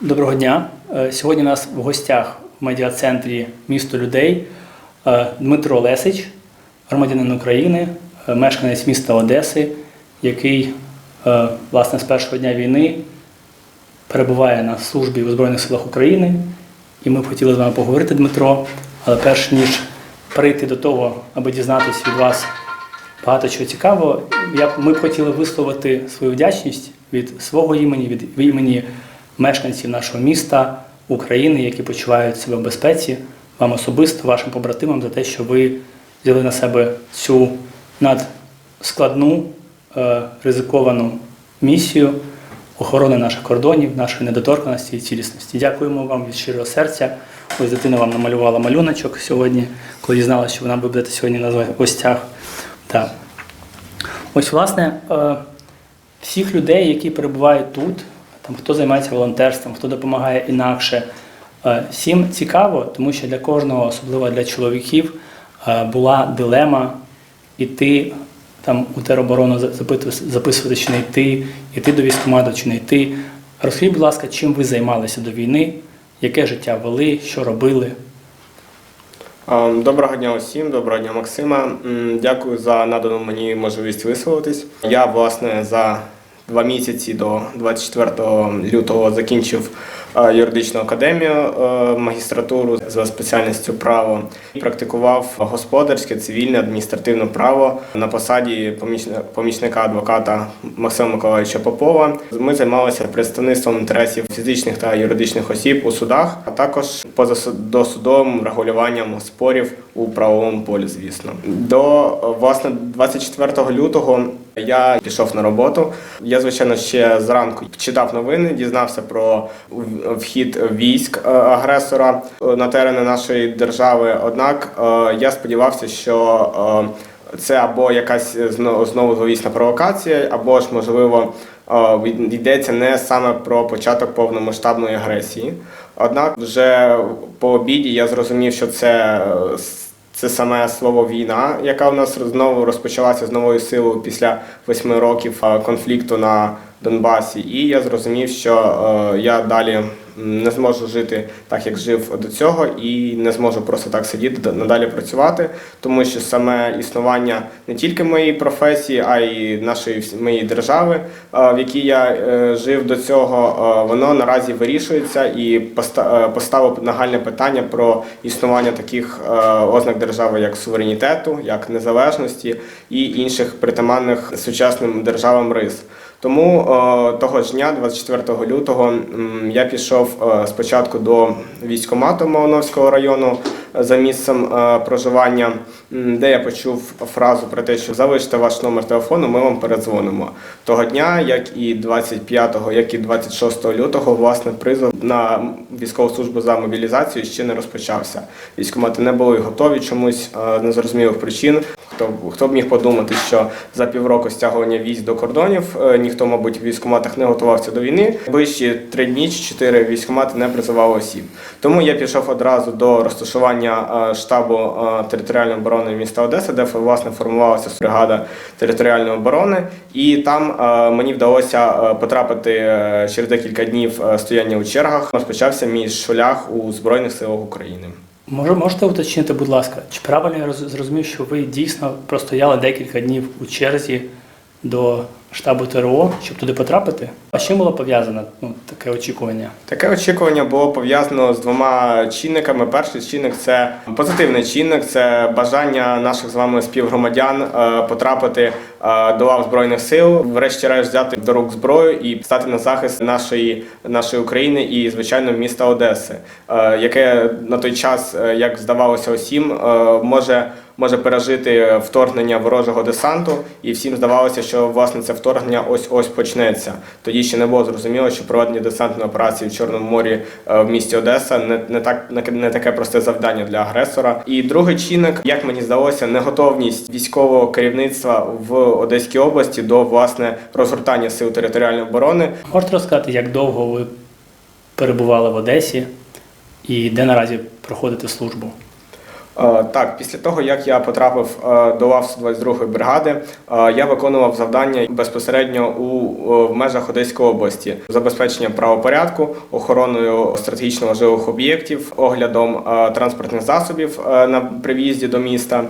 Доброго дня. Е, Сьогодні у нас в гостях в медіа-центрі місто людей е, Дмитро Лесич, громадянин України, е, мешканець міста Одеси, який власне з першого дня війни перебуває на службі у Збройних силах України. І ми б хотіли з вами поговорити, Дмитро. Але перш ніж перейти до того, аби дізнатися від вас багато чого цікавого, ми б хотіли висловити свою вдячність від свого імені, від імені мешканців нашого міста, України, які почувають себе в безпеці, вам особисто, вашим побратимам за те, що ви взяли на себе цю надскладну, е, ризиковану місію охорони наших кордонів, нашої недоторканості і цілісності. Дякуємо вам від щирого серця. Ось дитина вам намалювала малюночок сьогодні, коли дізналася, що вона ви будете сьогодні на гостях. Так. Ось, власне, е, всіх людей, які перебувають тут, там, хто займається волонтерством, хто допомагає інакше, е, всім цікаво, тому що для кожного, особливо для чоловіків, е, була дилема іти там у тероборону за- записувати чи не йти, іти до військкомату чи не йти. Розкажіть, будь ласка, чим ви займалися до війни, яке життя вели, що робили? Ем, Доброго дня усім, доброго дня, Максима. Дякую за надану мені можливість висловитись. Я, власне, за два місяці до 24 лютого закінчив е, юридичну академію, е, магістратуру за спеціальністю право. і Практикував господарське, цивільне, адміністративне право на посаді помічни- помічника адвоката Максима Миколаївича Попова. Ми займалися представництвом інтересів фізичних та юридичних осіб у судах, а також позадосудовим регулюванням спорів у правовому полі, звісно. До власне 24 лютого я пішов на роботу. Я, звичайно, ще зранку читав новини, дізнався про вхід військ е, агресора е, на терени нашої держави. Однак е, я сподівався, що це або якась зно- знову зловісна провокація, або ж можливо йдеться не саме про початок повномасштабної агресії. Однак, вже по обіді я зрозумів, що це. Це саме слово війна, яка в нас знову розпочалася з новою силою після восьми років е, конфлікту на Донбасі. І я зрозумів, що е, я далі не зможу жити так, як жив до цього, і не зможу просто так сидіти надалі працювати, тому що саме існування не тільки моєї професії, а й нашої моєї держави, е, в якій я е, жив до цього, е, воно наразі вирішується і поста- поставив нагальне питання про існування таких ознак держави, як суверенітету, як незалежності і інших притаманних сучасним державам рис. Тому е, того ж дня, 24 лютого, я пішов е, спочатку до військкомату Малиновського району е, за місцем проживання, де я почув фразу про те, що залиште ваш номер телефону, ми вам передзвонимо. Того дня, як і 25, як і 26 лютого, власне, призов на військову службу за мобілізацію ще не розпочався. Військкомати не були готові чомусь незрозумілих причин. Хто, б- хто б міг подумати, що за півроку стягування військ до кордонів е, ніхто, мабуть, в військкоматах не готувався до війни. Ближчі три дні чи чотири військкомати не призивали осіб. Тому я пішов одразу до розташування е, штабу е, територіальної оборони міста Одеси, де власне формувалася бригада територіальної оборони, і там мені вдалося потрапити через декілька днів стояння у чергах. Розпочався мій шлях у Збройних силах України. Може, можете уточнити, будь ласка, чи правильно я зрозумів, що ви дійсно простояли декілька днів у черзі до штабу ТРО, щоб туди потрапити? А чим було пов'язано ну, таке очікування? Таке очікування було пов'язано з двома чинниками. Перший чинник це позитивний чинник, це бажання наших з вами співгромадян е, потрапити е, до лав збройних сил, врешті-решт взяти до рук зброю і стати на захист нашої, нашої України і, звичайно, міста Одеси, е, яке на той час, як здавалося усім, може. Може пережити вторгнення ворожого десанту, і всім здавалося, що власне це вторгнення ось ось почнеться. Тоді ще не було зрозуміло, що проведення десантної операції в Чорному морі е, в місті Одеса не, не так не таке просте завдання для агресора. І другий чинник, як мені здалося, неготовність військового керівництва в Одеській області до власне розгортання сил територіальної оборони. Можете розказати, як довго ви перебували в Одесі і де наразі проходите службу? Е, Так, після того, як я потрапив е, до лав 22-ї бригади, е, я виконував завдання безпосередньо у в межах Одеської області, забезпеченням правопорядку, охороною стратегічно важливих об'єктів, оглядом транспортних засобів на при в'їзді до міста.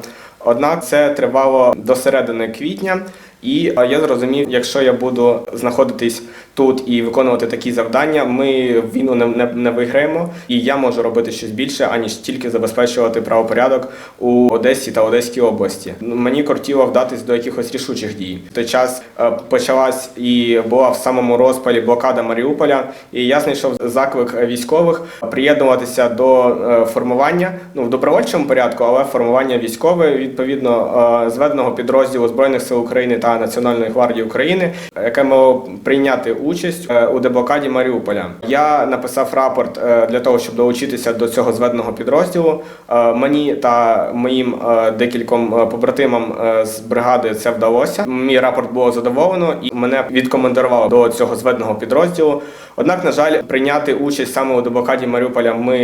Однак це тривало до середини квітня, і я зрозумів, якщо я буду знаходитись тут і виконувати такі завдання, ми війну не, не, не виграємо, і я можу робити щось більше, аніж тільки забезпечувати правопорядок у Одесі та Одеській області. Mені кортіло вдатись до якихось рішучих дій. В той час е, почалась і була в самому розпалі блокада Маріуполя, і я знайшов заклик військових приєднуватися до е, формування ну в добровольчому порядку, але формування військове відповідно е, зведеного підрозділу збройних сил України та Національної гвардії України, яке мало прийняти участь е, у деблокаді Маріуполя. Я написав рапорт е, для того, щоб долучитися до цього зведеного підрозділу. Е, Мені та моїм декільком побратимам з бригади це вдалося. Мій рапорт було задоволено і мене відкомандирувало до цього зведеного підрозділу. Однак, на жаль, прийняти участь саме у деблокаді Маріуполя ми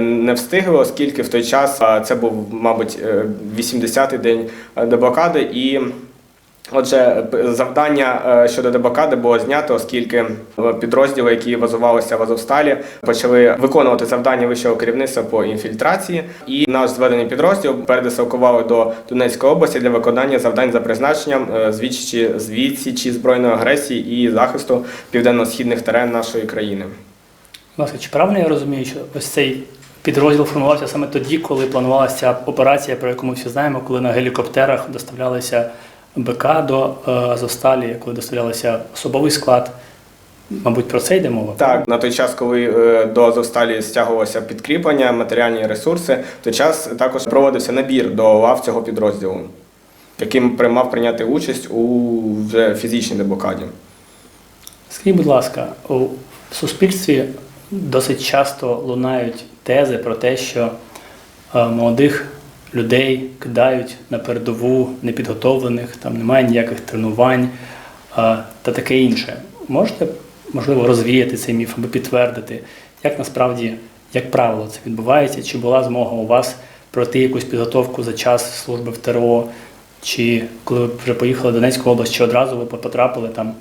не встигли, оскільки в той час це був, мабуть, е, 80-й день деблокади і. Отже, завдання е, щодо деблокади було знято, оскільки підрозділи, які базувалися в Азовсталі, почали виконувати завдання вищого керівництва по інфільтрації, і наш зведений підрозділ передислокували до Донецької області для виконання завдань за призначенням е, з відсічі, з відсічі збройної агресії і захисту південно-східних терен нашої країни. Ласка, чи правильно я розумію, що ось цей підрозділ формувався саме тоді, коли планувалася операція, про яку ми всі знаємо, коли на гелікоптерах доставлялися БК до е, Азовсталі, коли доставлялися особовий склад? Мабуть, про це йде мова? Так, на той час, коли е, до Азовсталі стягувалося підкріплення, матеріальні ресурси, в той час також проводився набір до лав цього підрозділу, яким приймав прийняти участь у вже фізичній деблокаді. Скажіть, будь ласка, у суспільстві досить часто лунають тези про те, що е, молодих людей кидають на передову непідготовлених, там немає ніяких тренувань та таке інше. Можете, можливо, розвіяти цей міф або підтвердити, як насправді, як правило, це відбувається? Чи була змога у вас пройти якусь підготовку за час служби в ТРО, чи коли ви вже поїхали в Донецьку область, чи одразу ви потрапили там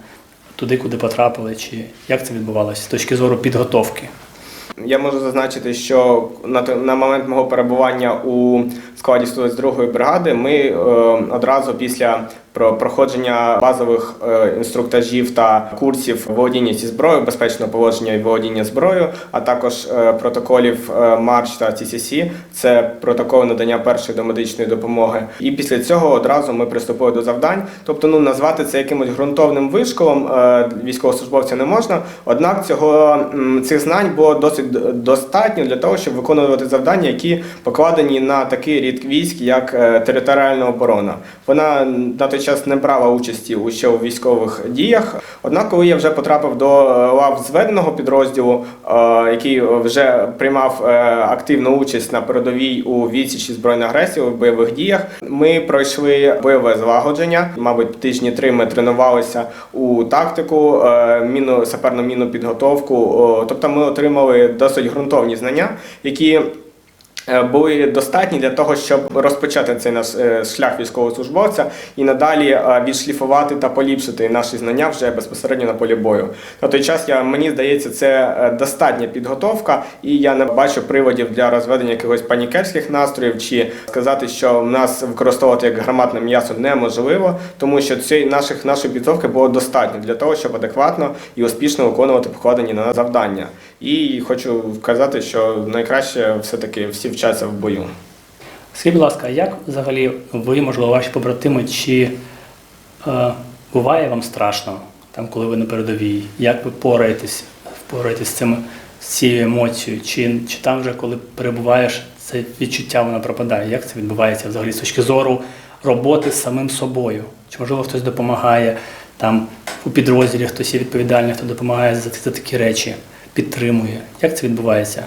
туди, куди потрапили, чи як це відбувалося з точки зору підготовки? Я можу зазначити, що на, на момент мого перебування у складі 122-ї бригади ми е, одразу після про- проходження базових е, інструктажів та курсів володіння зі зброєю, безпечного поводження і володіння зброєю, а також е, протоколів е, Марч та TCC, це протоколи надання першої домедичної допомоги. І після цього одразу ми приступили до завдань. Тобто, ну назвати це якимось ґрунтовним вишколом військовослужбовця не можна. Однак цього цих знань було досить достатньо для того, щоб виконувати завдання, які покладені на такий рід військ, як територіальна оборона. Вона на той час не брала участі у ще у військових діях. Однак, коли я вже потрапив до е, лав зведеного підрозділу, е, який вже приймав е, активну участь на передовій у відсічі збройної агресії у бойових діях, ми пройшли бойове злагодження. Мабуть, тижні три ми тренувалися у тактику, міну саперну міну підготовку. Тобто, ми отримали досить ґрунтовні знання, які були достатні для того, щоб розпочати цей наш е, шлях військовослужбовця і надалі е, відшліфувати та поліпшити наші знання вже безпосередньо на полі бою. На той час я мені здається, це е, достатня підготовка, і я не бачу приводів для розведення якихось панікерських настроїв чи сказати, що в нас використовувати як гарматне м'ясо неможливо, тому що цієї наших нашої підготовки було достатньо для того, щоб адекватно і успішно виконувати покладені на нас завдання. І хочу вказати, що найкраще все-таки всі вчаться в бою. Скажіть, будь ласка, як взагалі ви, можливо, ваші побратими, чи е, буває вам страшно, там, коли ви на передовій? Як ви пораєтесь, впораєтесь з цим з цією емоцією? Чи, чи там вже, коли перебуваєш, це відчуття воно пропадає? Як це відбувається взагалі з точки зору роботи з самим собою? Чи можливо хтось допомагає там у підрозділі, хтось є відповідальний, хто допомагає за, за такі речі, підтримує? Як це відбувається?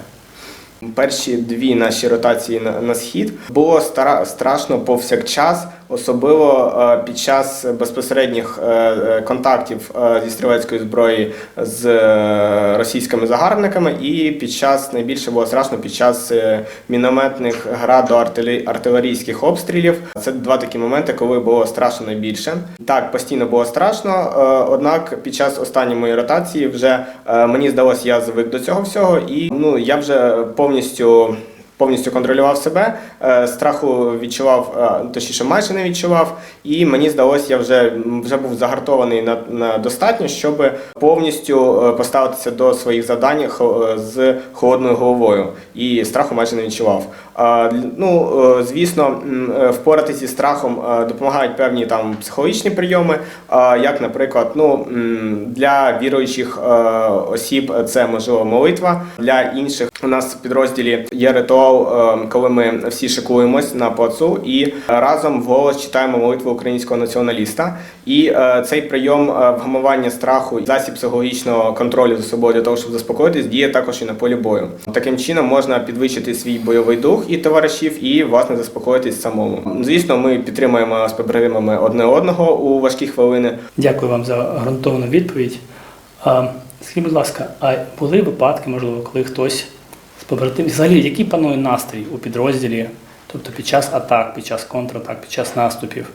Перші дві наші ротації на, на схід було стара, страшно повсякчас, особливо е, під час безпосередніх е, е, контактів е, зі стрілецької зброї з е, російськими загарбниками, і під час найбільше було страшно під час е, мінометних градо-артилерійських обстрілів. Це два такі моменти, коли було страшно найбільше. Так, постійно було страшно. е, Однак під час останньої моєї ротації вже е, мені здалося, я звик до цього всього, і ну я вже повністю. Повністю контролював себе, е, страху відчував, точніше, майже не відчував, і мені здалося, я вже, вже був загартований на, на достатньо, щоб повністю е, поставитися до своїх завдань е, з холодною головою. І страху майже не відчував. Ну, звісно, впоратися зі страхом допомагають певні там психологічні прийоми, як, наприклад, ну, для віруючих осіб це можливо молитва. Для інших у нас в підрозділі є ритуал, е, коли ми всі шикуємось на плацу і разом вголос читаємо молитву українського націоналіста. І е, цей прийом е, вгамування страху, засіб психологічного контролю за собою для того, щоб заспокоїтись, діє також і на полі бою. Таким чином можна підвищити свій бойовий дух і товаришів, і власне заспокоїтись самому. Звісно, ми підтримуємо з побратимами одне одного у важкі хвилини. Дякую вам за ґрунтовну відповідь. Скажіть, будь ласка, а були випадки, можливо, коли хтось з побратимів, взагалі, який панує настрій у підрозділі, тобто під час атак, під час контратак, під час наступів?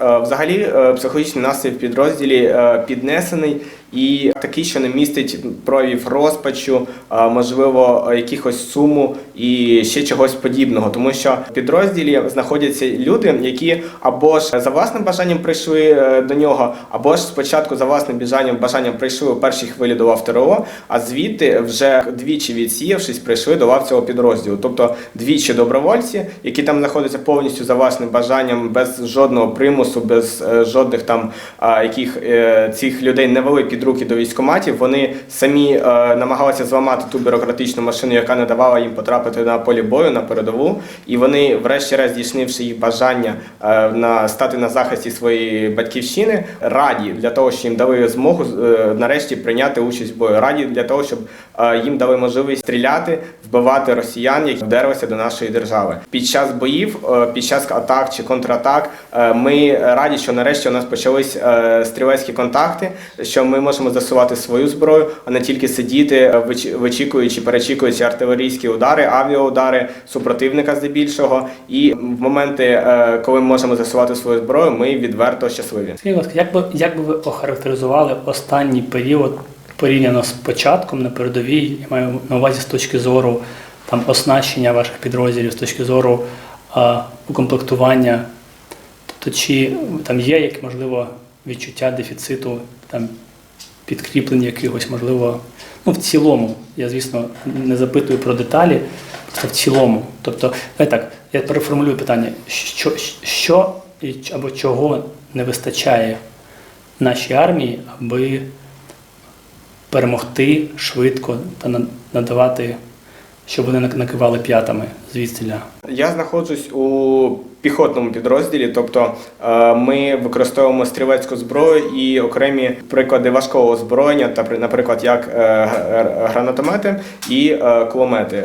Е, Взагалі, е, психологічний настрій в підрозділі е, піднесений і такий, що не містить проявів розпачу, можливо, якихось суму і ще чогось подібного. Тому що в підрозділі знаходяться люди, які або ж за власним бажанням прийшли е, до нього, або ж спочатку за власним бажанням бажанням прийшли у першій хвилі до лав ТРО, а звідти вже двічі відсіявшись, прийшли до лав цього підрозділу. Тобто двічі добровольці, які там знаходяться повністю за власним бажанням, без жодного примусу, без е, жодних там яких е, цих людей не вели під руки до військкоматів. Вони самі е, намагалися зламати ту бюрократичну машину, яка не давала їм потрапити на полі бою на передову. І вони, врешті-решт, здійснивши їх бажання е, на стати на захисті своєї батьківщини, раді для того, що їм дали змогу е, нарешті прийняти участь в бою. Раді для того, щоб їм дали можливість стріляти, вбивати росіян, які вдерлися до нашої держави. Під час боїв, під час атак чи контратак, ми раді, що нарешті у нас почались стрілецькі контакти, що ми можемо засувати свою зброю, а не тільки сидіти, е, вичікуючи, перечікуючи артилерійські удари, авіаудари супротивника здебільшого. І в моменти, е, коли ми можемо засувати свою зброю, ми відверто щасливі. Скажіть, ласка, як би, як би ви охарактеризували останній період порівняно з початком на передовій, я маю на увазі з точки зору там, оснащення ваших підрозділів, з точки зору а, укомплектування? Тобто, чи там є як, можливо, відчуття дефіциту, там, підкріплення якихось, можливо, ну, в цілому, я, звісно, не запитую про деталі, просто в цілому. Тобто, давай так, я переформулюю питання, що, що або чого не вистачає нашій армії, аби перемогти швидко та надавати, щоб вони накивали п'ятами звідсіля. Я знаходжусь у піхотному підрозділі, тобто е, ми використовуємо стрілецьку зброю і окремі приклади важкого озброєння, та наприклад, як е, гранатомети і е, кулемети.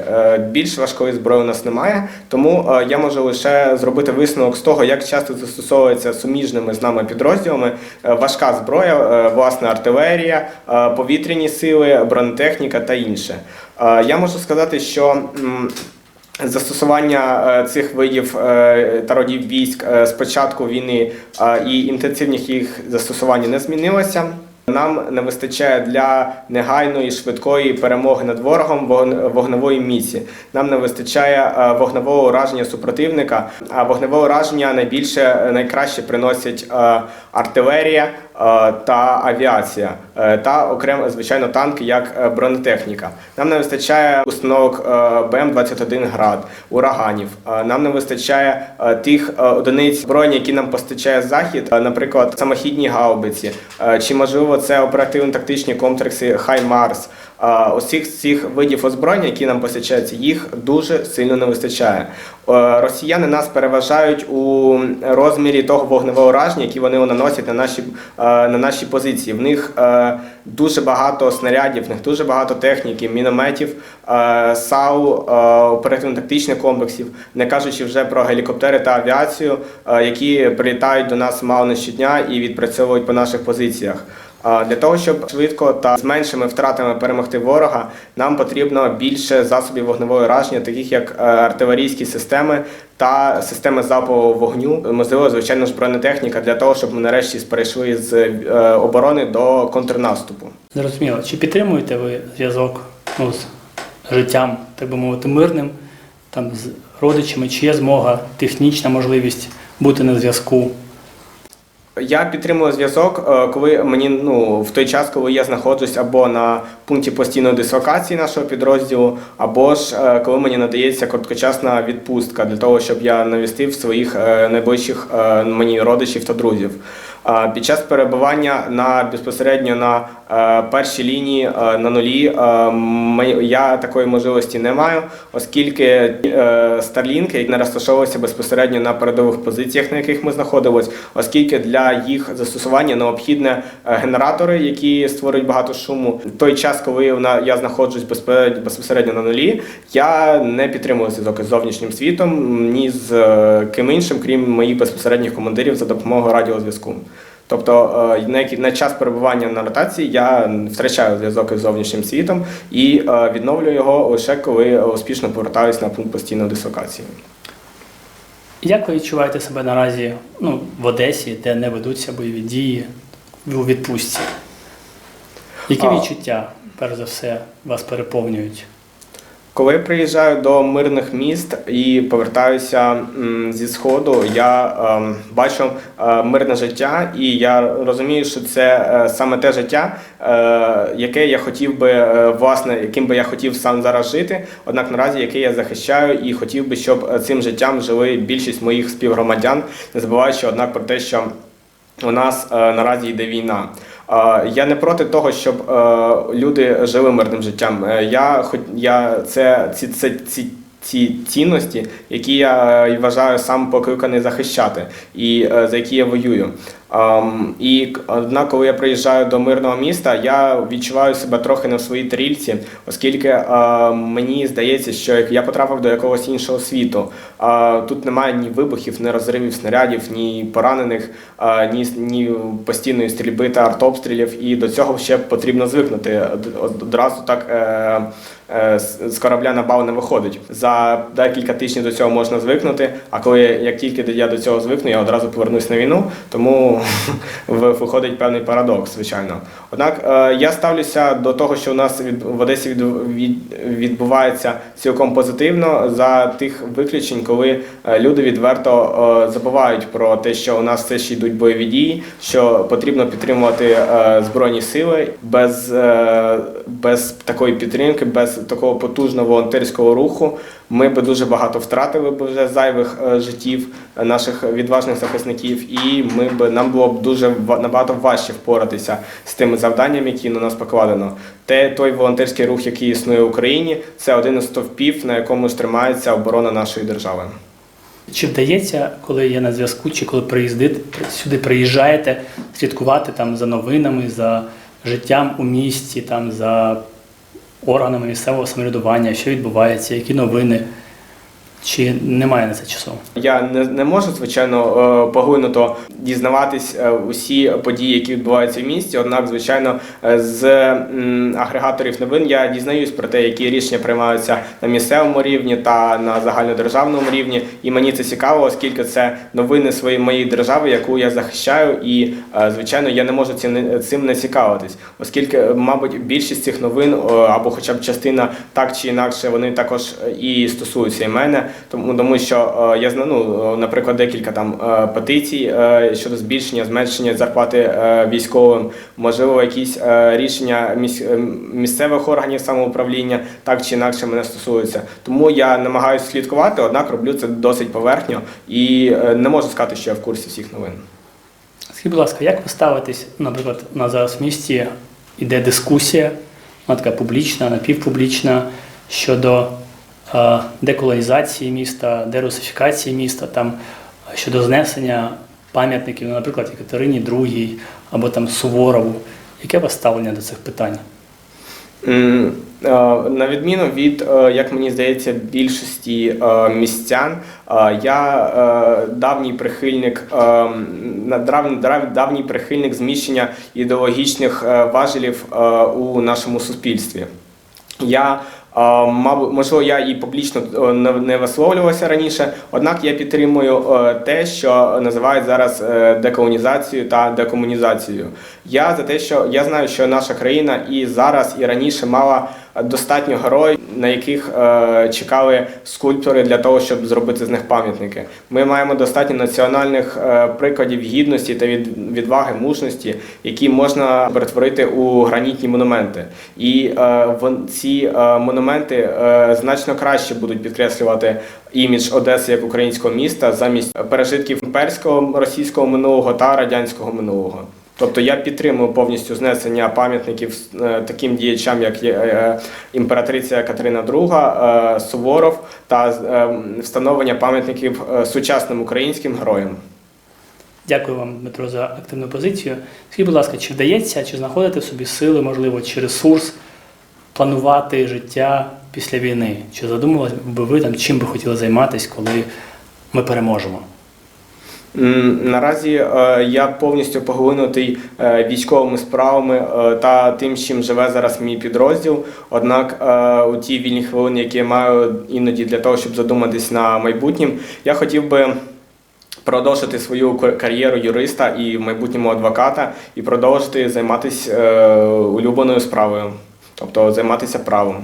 Більш важкої зброї у нас немає, тому я можу лише зробити висновок з того, як часто застосовується суміжними з нами підрозділами важка зброя, власне артилерія, повітряні сили, бронетехніка та інше. Я можу сказати, що Застосування е, цих видів е, та родів військ е, з початку війни е, і інтенсивність їх застосування не змінилося. Нам не вистачає для негайної швидкої перемоги над ворогом вогн- вогневої місії. Нам не вистачає е, вогневого ураження супротивника. А вогневе ураження найбільше е, найкраще приносять е, артилерія е, та авіація, е, та окремо звичайно танки як е, бронетехніка. Нам не вистачає установок е, БМ-21 град, ураганів. Е, Нам не вистачає е, тих е, одиниць броні, які нам постачає захід, е, наприклад, самохідні гаубиці, е, чи можливо це оперативно-тактичні комплекси Хаймарс. Усіх цих видів озброєння, які нам постачаються, їх дуже сильно не вистачає. Е, Росіяни нас переважають у розмірі того вогневого ураження, які вони наносять на наші, е, на наші позиції. В них е, дуже багато снарядів, в них дуже багато техніки, мінометів, САУ, оперативно-тактичних комплексів, не кажучи вже про гелікоптери та авіацію, які прилітають до нас мало не щодня і відпрацьовують по наших позиціях. Для того, щоб швидко та з меншими втратами перемогти ворога, нам потрібно більше засобів вогневого ураження, таких як е, артилерійські системи та системи залпового вогню. Можливо, звичайно ж бронетехніка для того, щоб ми нарешті перейшли з е, оборони до контрнаступу. Зрозуміло, чи підтримуєте ви зв'язок ну, з життям, так би мовити, мирним, там, з родичами, чи є змога, технічна можливість бути на зв'язку? Я підтримую зв'язок, е, коли мені ну в той час, коли я знаходжусь або на пункті постійної дислокації нашого підрозділу, або ж е, коли мені надається короткочасна відпустка для того, щоб я навістив своїх е, найближчих мені родичів та друзів. Під час перебування на безпосередньо на е, першій лінії е, на нулі е, я такої можливості не маю, оскільки Starlink не розташовувався безпосередньо на передових позиціях, на яких ми знаходились, оскільки для їх застосування необхідні генератори, які створюють багато шуму. Той час, коли я знаходжусь безпосередньо на нулі, я не підтримую зв'язок із зовнішнім світом ні з ким іншим, крім моїх безпосередніх командирів за допомогою радіозв'язку. Тобто е, на час перебування на ротації я втрачаю зв'язок із зовнішнім світом і е, відновлюю його лише коли успішно повертаюся на пункт постійної дислокації. Як ви відчуваєте себе наразі ну, в Одесі, де не ведуться бойові дії у відпустці? Які А. відчуття, перш за все, вас переповнюють? Коли приїжджаю до мирних міст і повертаюся зі сходу, я ем, бачу е, мирне життя, і я розумію, що це е, саме те життя, е, яке я хотів би власне, яким би я хотів сам зараз жити. Однак наразі яке я захищаю і хотів би, щоб цим життям жили більшість моїх співгромадян, не забуваючи однак про те, що у нас наразі йде війна. Я не проти того, щоб е, люди жили мирним життям. Е, я я це ці, це ці. Ці цінності, які я е, вважаю сам покликаний захищати, і за які я воюю. І однак, коли я приїжджаю до мирного міста, я відчуваю себе трохи в своїй тарільці, оскільки мені здається, що я потрапив до якогось іншого світу. Тут немає ні вибухів, ні розривів снарядів, ні поранених, ні, ні постійної стрільби та артобстрілів. І до цього ще потрібно звикнути. Од- од- Одразу так е, е, з корабля на бал не виходить. За декілька тижнів до цього можна звикнути. А коли як тільки я до цього звикну, я одразу повернусь на війну. Тому в- виходить певний парадокс, звичайно. Однак е, я ставлюся до того, що у нас від, в Одесі від, від, відбувається цілком позитивно за тих виключень, коли е, люди відверто е, забувають про те, що у нас все ще йдуть бойові дії, що потрібно підтримувати збройні сили без, без такої підтримки, без такого потужного волонтерського руху. Ми би дуже багато втратили б вже зайвих е, життів е, наших відважних захисників, і ми б нам було б дуже набагато важче впоратися з тими завданнями, які на нас покладено. Те той волонтерський рух, який існує в Україні, це один із стовпів, на якому ж тримається оборона нашої держави. Чи вдається, коли є на зв'язку, чи коли приїздите, сюди приїжджаєте, слідкувати там за новинами, за життям у місті, там за органами місцевого самоврядування, що відбувається, які новини, чи немає на це часу? Я не, не можу, звичайно, е, поглинуто дізнаватись е, усі події, які відбуваються в місті. Однак, звичайно, е, з агрегаторів новин я дізнаюсь про те, які рішення приймаються на місцевому рівні та на загальнодержавному рівні. І мені це цікаво, оскільки це новини своєї моєї держави, яку я захищаю, і звичайно, я не можу цим не, цікавитись, оскільки, мабуть, більшість цих новин або хоча б частина так чи інакше, вони також і стосуються і мене. Тому тому що е, я знаю, ну, е, наприклад, декілька там е, петицій щодо збільшення, зменшення зарплати військовим, можливо, якісь рішення місцевих органів самоуправління так чи інакше мене стосуються. Тому я намагаюся слідкувати, однак роблю це досить поверхньо і не можу сказати, що я в курсі всіх новин. Скажіть, будь ласка, як ви ставитесь, наприклад, на зараз в місті йде дискусія вона така публічна, напівпублічна щодо деколонізації міста, дерусифікації міста, там е, щодо знесення пам'ятників, ну, наприклад, Катерині II або там Суворову. Яке у вас ставлення до цих питань? Е, На відміну від, е, як мені здається, більшості е, містян, е, я е, давній прихильник е, давній прихильник зміщення ідеологічних е, важелів е, у нашому суспільстві. Я е, мабуть, можливо, я і публічно е, не- висловлювався раніше, однак я підтримую е, те, що називають зараз е, деколонізацією та декомунізацією. Я за те, що я знаю, що наша країна і зараз, і раніше мала достатньо героїв, на яких е, чекали скульптори для того, щоб зробити з них пам'ятники. Ми маємо достатньо національних е, прикладів гідності та від, відваги, мужності, які можна перетворити у гранітні монументи. І е, ці монументи значно краще будуть підкреслювати імідж Одеси як українського міста замість пережитків імперського російського минулого та радянського минулого. Тобто я підтримую повністю знесення пам'ятників е, таким діячам, як е, імператриця Катерина II, е, Суворов та е, встановлення пам'ятників е, сучасним українським героям. Дякую вам, Дмитро, за активну позицію. Скажіть, будь ласка, чи вдається, чи знаходите в собі сили, можливо, чи ресурс планувати життя після війни? Чи задумували би ви там, чим би хотіли займатися, коли ми переможемо? Наразі е, я повністю поглинутий е, військовими справами е, та тим, чим живе зараз мій підрозділ. Однак у ті вільні хвилини, які я маю іноді для того, щоб задуматись на майбутнім, я хотів би. Продовжити свою кар'єру юриста і в майбутньому адвоката, і продовжити займатися улюбленою справою, тобто займатися правом.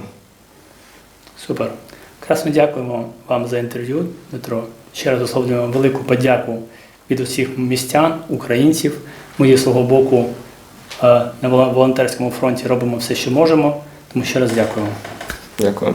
Супер. Красно дякуємо вам за інтерв'ю, Дмитро. Ще раз висловлюємо велику подяку від усіх містян, українців. Ми зі свого боку е, на волонтерському фронті робимо все, що можемо. Тому ще раз дякуємо. Дякую.